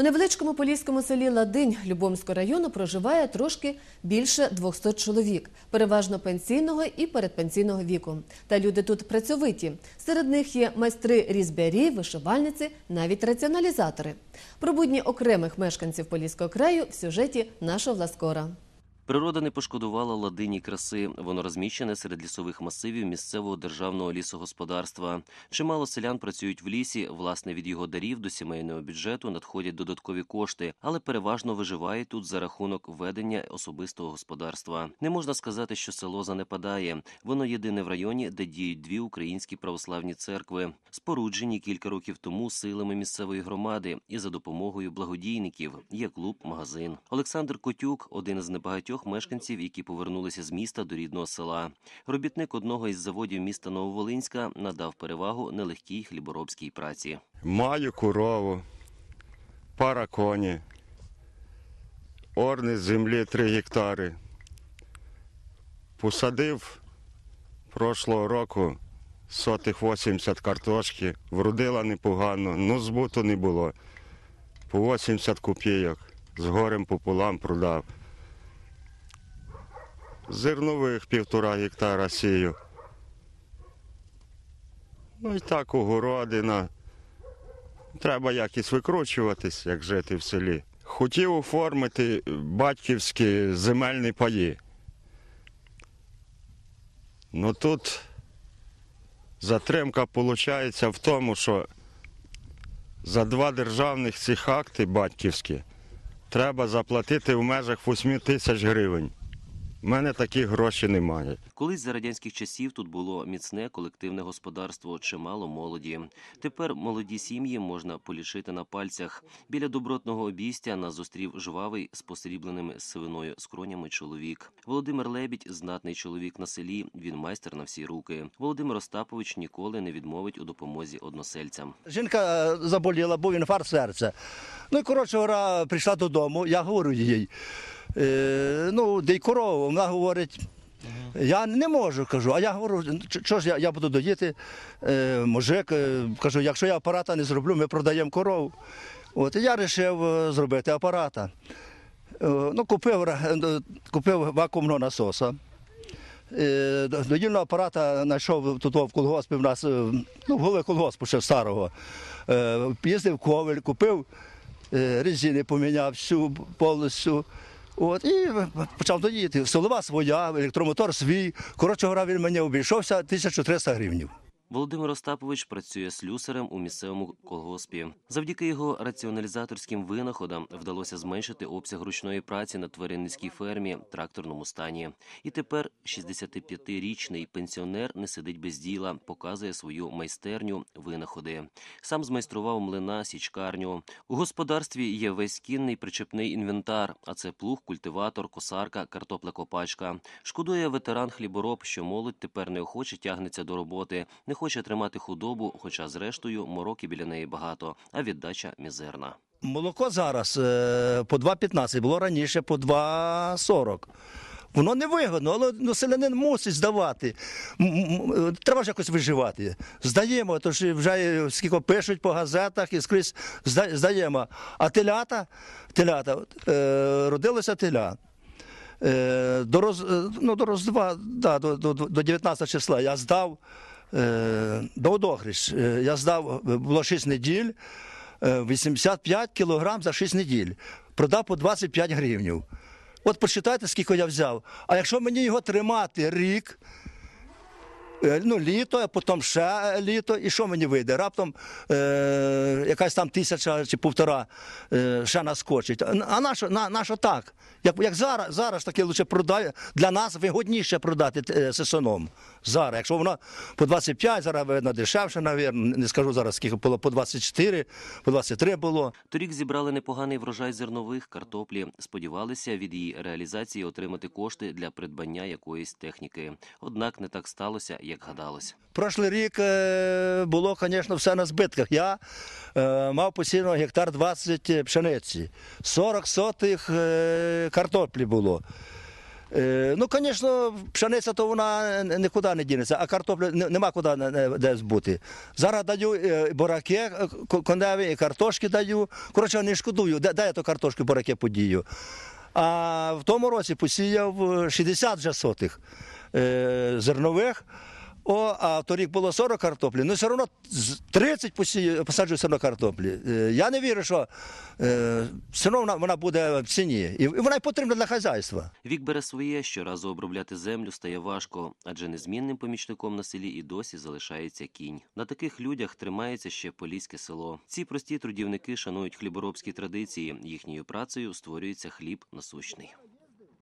У невеличкому поліському селі Ладинь Любомського району проживає трошки більше 200 чоловік, переважно пенсійного і передпенсійного віку. Та люди тут працьовиті. Серед них є майстри різьбярі, вишивальниці, навіть раціоналізатори. Про будні окремих мешканців Поліського краю в сюжеті нашого Власкора. Природа не пошкодувала ладині краси. Воно розміщене серед лісових масивів місцевого державного лісогосподарства. Чимало селян працюють в лісі. Власне, від його дарів до сімейного бюджету надходять додаткові кошти, але переважно виживають тут за рахунок ведення особистого господарства. Не можна сказати, що село занепадає. Воно єдине в районі, де діють дві українські православні церкви, споруджені кілька років тому силами місцевої громади і за допомогою благодійників. Є клуб, магазин. Олександр Котюк один із небагатьох мешканців, які повернулися з міста до рідного села. Робітник одного із заводів міста Нововолинська надав перевагу нелегкій хліборобській праці. Маю корову, пара коні, орни з землі 3 гектари. Посадив прошлого року сотих 80 картошки, вродила непогано, ну збуту не було. По 80 копійок з горем пополам продав. Зернових півтора гектара сію. Ну і так огородина. Треба якось викручуватись, як жити в селі. Хотів оформити батьківські земельні паї. Ну тут затримка виходить в тому, що за два державних цих акти батьківські треба заплатити в межах 8 тисяч гривень. У мене таких грошей немає. Колись за радянських часів тут було міцне колективне господарство, чимало молоді. Тепер молоді сім'ї можна полічити на пальцях. Біля добротного обійстя нас зустрів жвавий з посрібленими сивиною скронями чоловік. Володимир Лебідь знатний чоловік на селі. Він майстер на всі руки. Володимир Остапович ніколи не відмовить у допомозі односельцям. Жінка е, заболіла, був інфаркт серця. Ну і коротше, вона прийшла додому, я говорю їй, ну, дай корову. Вона говорить, я не можу, кажу, а я говорю, що ж я, я буду доїти, е, мужик, е, кажу, якщо я апарата не зроблю, ми продаємо корову. От, я вирішив зробити апарата. Е, ну, купив, е, купив вакуумного насоса. Е, Доїльного апарата знайшов тут в колгоспі в нас, е, ну, в голові колгоспу ще старого. Е, Їздив ковель, купив е, резини, поміняв всю повністю. От, і почав доїти. Солова своя, електромотор свій. Коротше говоря, він мені обійшовся 1300 гривнів. Володимир Остапович працює слюсарем у місцевому колгоспі. Завдяки його раціоналізаторським винаходам вдалося зменшити обсяг ручної праці на тваринницькій фермі тракторному стані. І тепер 65-річний пенсіонер не сидить без діла, показує свою майстерню, винаходи. Сам змайстрував млина, січкарню. У господарстві є весь кінний причепний інвентар, а це плуг, культиватор, косарка, картоплекопачка. Шкодує ветеран хлібороб, що молодь тепер неохоче тягнеться до роботи, не хоче тримати худобу, хоча зрештою мороки біля неї багато, а віддача мізерна. Молоко зараз е, по 2,15, було раніше по 2,40. Воно не вигодно, але ну, селянин мусить здавати. М, Треба ж якось виживати. Здаємо, то ж вже скільки пишуть по газетах і скрізь здаємо. А телята, телята е, родилося теля. Е, до, роз, е, ну, до Роздва, да, до, до, до 19 числа я здав е, до Одохрищ, е, я здав, е, було 6 неділь, е, 85 кілограм за 6 неділь. Продав по 25 гривнів. От почитайте, скільки я взяв. А якщо мені його тримати рік, Ну, літо, а потім ще літо, і що мені вийде? Раптом е, якась там тисяча чи півтора е, ще наскочить. А на що, на, на що так? Як, як зараз, зараз таке лише продає, для нас вигодніше продати е, сесоном. Зараз, якщо воно по 25, зараз видно дешевше, навірно, не скажу зараз, скільки було по 24, по 23 було. Торік зібрали непоганий врожай зернових картоплі. Сподівалися від її реалізації отримати кошти для придбання якоїсь техніки. Однак не так сталося, як гадалось. Прошлий рік е, було, звісно, все на збитках. Я е, мав постійно гектар 20 пшениці, 40 сотих е, картоплі було. Ну, звісно, пшениця то вона нікуди не дінеться, а картопля нема куди де збути. Зараз даю бураки коневі, і картошки даю. Коротше, не шкодую, де, де я то картошки, бураки подію. А в тому році посіяв е, 60 вже сотих зернових. О, а торік було 40 картоплі, ну все одно з- 30 посію, посаджую все одно картоплі. Е, Я не вірю, що е, все одно вона, вона буде в ціні. І вона й потрібна для хазяйства. Вік бере своє, щоразу обробляти землю стає важко, адже незмінним помічником на селі і досі залишається кінь. На таких людях тримається ще поліське село. Ці прості трудівники шанують хліборобські традиції. Їхньою працею створюється хліб насущний.